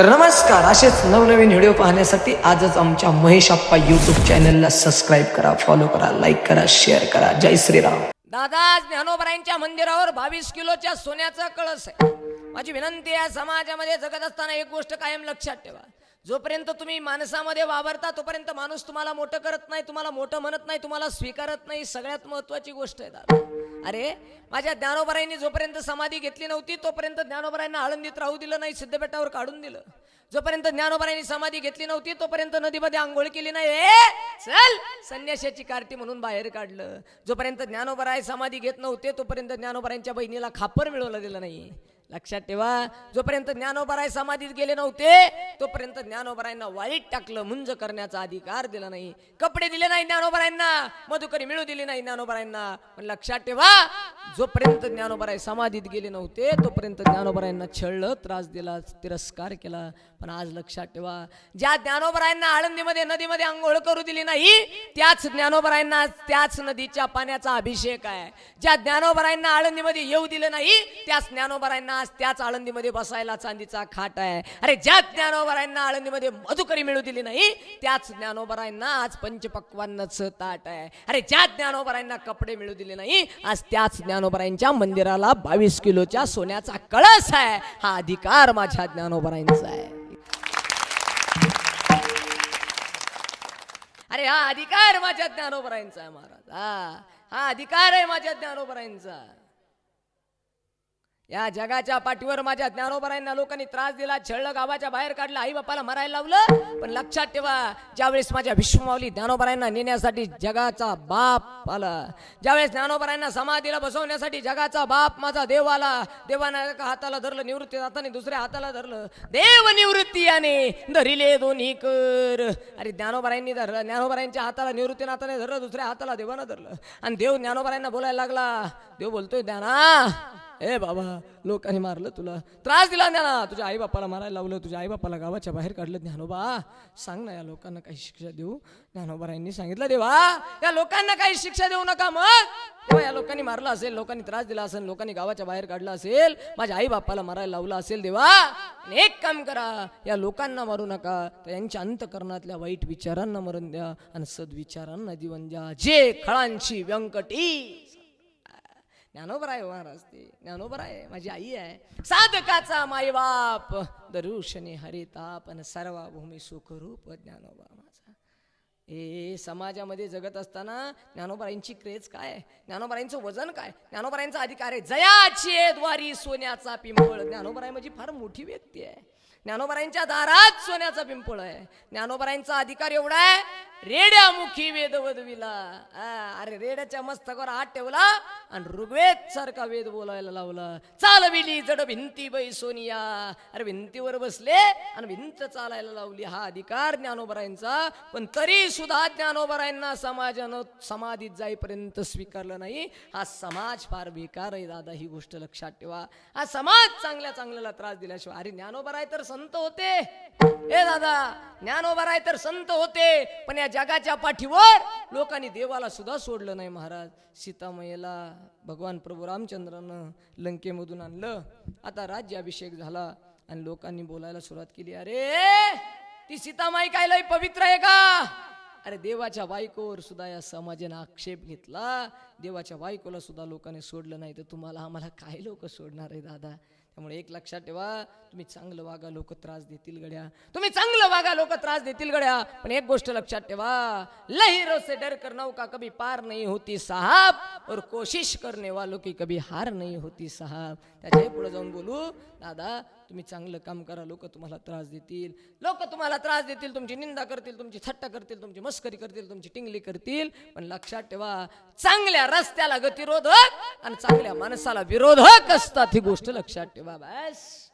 तर नमस्कार असेच नवनवीन व्हिडिओ पाहण्यासाठी आजच आमच्या महेश आप्पा युट्यूब चॅनलला सबस्क्राईब करा फॉलो करा लाईक करा शेअर करा. जय श्रीराम. दादा आज ज्ञानोबरायांच्या मंदिरावर बावीस किलोच्या सोन्याचा कळस आहे. माझी विनंती आहे समाजामध्ये जगत असताना एक गोष्ट कायम लक्षात ठेवा. जोपर्यंत तुम्ही माणसामध्ये वावरता तोपर्यंत माणूस तुम्हाला मोठं करत नाही तुम्हाला मोठं म्हणत नाही तुम्हाला स्वीकारत नाही. सगळ्यात महत्वाची गोष्ट आहे दादा. अरे माझ्या ज्ञानोबराईंनी जोपर्यंत समाधी घेतली नव्हती तोपर्यंत ज्ञानोबरायांना आळंदीत राहू दिलं नाही सिद्धपेठावर काढून दिलं. जोपर्यंत ज्ञानोबरायांनी समाधी घेतली नव्हती तोपर्यंत नदीमध्ये आंघोळ केली नाही. ए चल! संन्याशाची कार्टी म्हणून बाहेर काढलं. जोपर्यंत ज्ञानोबराय समाधी घेत नव्हते तोपर्यंत ज्ञानोबरायांच्या बहिणीला खापर मिळवलं दिलं नाही. लक्षात ठेवा. जोपर्यंत ज्ञानोबराय समाधीत गेले नव्हते तोपर्यंत ज्ञानोबरायांना वाईट टाकलं मुंज करण्याचा अधिकार दिला नाही. कपडे दिले नाही ज्ञानोबरायांना मधुकरी मिळू दिली नाही ज्ञानोबरायांना. पण लक्षात ठेवा जोपर्यंत ज्ञानोबराय समाधीत गेले नव्हते तोपर्यंत ज्ञानोबरायांना छळलं त्रास दिला तिरस्कार केला. पण आज लक्षात ठेवा ज्या ज्ञानोबरायांना आळंदीमध्ये नदीमध्ये आंघोळ करू दिली नाही त्याच ज्ञानोबरायांना त्याच नदीच्या पाण्याचा अभिषेक आहे. ज्या ज्ञानोबरायांना आळंदीमध्ये येऊ दिलं नाही त्याच ज्ञानोबरायांना आज त्याच आळंदीमध्ये बसायला चांदीचा खाट आहे. अरे ज्या ज्ञानोबरायांना आळंदीमध्ये मधुकरी मिळू दिली नाही त्याच ज्ञानोबरायांना आज पंचपक्वान्नच ताट आहे. अरे ज्या ज्ञानोबरायांना कपडे मिळू दिले नाही आज त्याच ज्ञान ज्ञानोबरायांच्या मंदिराला बावीस किलोच्या सोन्याचा कळस आहे. हा अधिकार माझ्या ज्ञानोबरायांचा आहे. अरे हा अधिकार माझ्या ज्ञानोबरायांचा आहे महाराज. हा हा अधिकार आहे माझ्या ज्ञानोबरायांचा या जगाच्या पाठीवर माझ्या ज्ञानोबरायांना लोकांनी त्रास दिला छळलं गावाच्या बाहेर काढलं आई बापाला मरायला लावलं. पण लक्षात ठेवा ज्यावेळेस माझ्या विश्वमावली ज्ञानोबरायांना नेण्यासाठी जगाचा बाप आला ज्यावेळेस ज्ञानोबरायांना समाधीला बसवण्यासाठी जगाचा बाप माझा देव आला देवानं एका हाताला धरलं निवृत्ती हाताने दुसऱ्या हाताला धरलं. देव निवृत्ती याने धरिले दोन्ही कर. अरे ज्ञानोबरायांनी धरलं ज्ञानोबरायांच्या हाताला निवृत्ती नाताने धरलं दुसऱ्या हाताला देवानं धरलं. आणि देव ज्ञानोबरायांना बोलायला लागला देव बोलतोय ज्ञाना ए बाबा लोकांनी मारलं तुला. त्रास दिला ज्ञाना तुझ्या आई बापाला मारायला लावलं तुझ्या आई बापाला गावाच्या बाहेर काढलं ज्ञानोबा. सांग ना या लोकांना काही शिक्षा देऊ. ज्ञानोबारायांनी सांगितलं देवा या लोकांना काही शिक्षा देऊ नका मग. तेव्हा या लोकांनी मारलं असेल लोकांनी त्रास दिला असेल लोकांनी गावाच्या बाहेर काढलं असेल माझ्या आई बापाला मारायला लावलं असेल देवा. एक काम करा. या लोकांना मारू नका. तर यांच्या अंतकरणातल्या वाईट विचारांना मरण द्या आणि सद्विचारांना जीवन द्या. जे खळांची व्यंकटी. ज्ञानोबर आहे महाराज ते ज्ञानोबर आहे माझी आई आहे. साधकाचा मायबाप दरुषणे हरिताप आणि सर्व भूमी सुखरूप ज्ञानोबा माझा. हे समाजामध्ये जगत असताना ज्ञानोबराईंची क्रेज काय? ज्ञानोबराईंचं वजन काय? ज्ञानोबराईंचा अधिकार आहे. जयाचे द्वारी सोन्याचा पिंपळ. ज्ञानोबराय माझी फार मोठी व्यक्ती आहे. ज्ञानोबरायांच्या दारात सोन्याचा पिंपळ आहे. ज्ञानोबरायांचा अधिकार एवढा आहे रेड्यामुखी वेद वदविला अरे रेड्याच्या मस्तकावर हात ठेवला आणि ऋग्वेद सारखा वेद बोलायला लावला. चालविली जड भिंती बै सोनिया. अरे भिंतीवर बसले आणि भिंत चालायला लावली. हा अधिकार ज्ञानोबरायांचा. पण तरी सुद्धा ज्ञानोबरायांना समाजानं समाधीत जाईपर्यंत स्वीकारलं नाही. हा समाज फार बेकार आहे दादा ही गोष्ट लक्षात ठेवा. हा समाज चांगल्या चांगल्याला त्रास दिल्याशिवाय. अरे ज्ञानोबराय तर संत होते. ए दादा ज्ञानोबा राय तर संत होते पण या जगाच्या पाठीवर लोकांनी देवाला सुद्धा सोडलं नाही महाराज. सीतामयेला भगवान प्रभू रामचंद्रानं लंकेमधून आणलं. आता राज्याभिषेक झाला आणि लोकांनी बोलायला सुरुवात केली. अरे ती सीतामाई काय लय पवित्र आहे का? अरे देवाच्या बायकोवर सुद्धा या समाजाने आक्षेप घेतला. देवाच्या बायकोला सुद्धा लोकांनी सोडलं नाही तर तुम्हाला आम्हाला काय लोक सोडणार आहे दादा? त्यामुळे एक लक्षात ठेवा तुम्ही चांगलं वागा लोक त्रास देतील गड्या. तुम्ही चांगलं वागा लोक त्रास देतील गड्या. पण एक गोष्ट लक्षात ठेवा लहिरो से डर कर नौका कभी पार नाही होती साहब. और कोशिश करने वालों की कभी हार नाही होती साहब. त्याच्या पुढे जाऊन बोलू दादा तुम्ही चांगलं काम करा लोक तुम्हाला त्रास देतील. लोक तुम्हाला त्रास देतील तुमची निंदा करतील तुमची थट्टा करतील तुमची मस्करी करतील तुमची टिंगली करतील. पण लक्षात ठेवा चांगल्या रस्त्याला गतिरोधक आणि चांगल्या माणसाला विरोधक असतात ही गोष्ट लक्षात ठेवा. babás.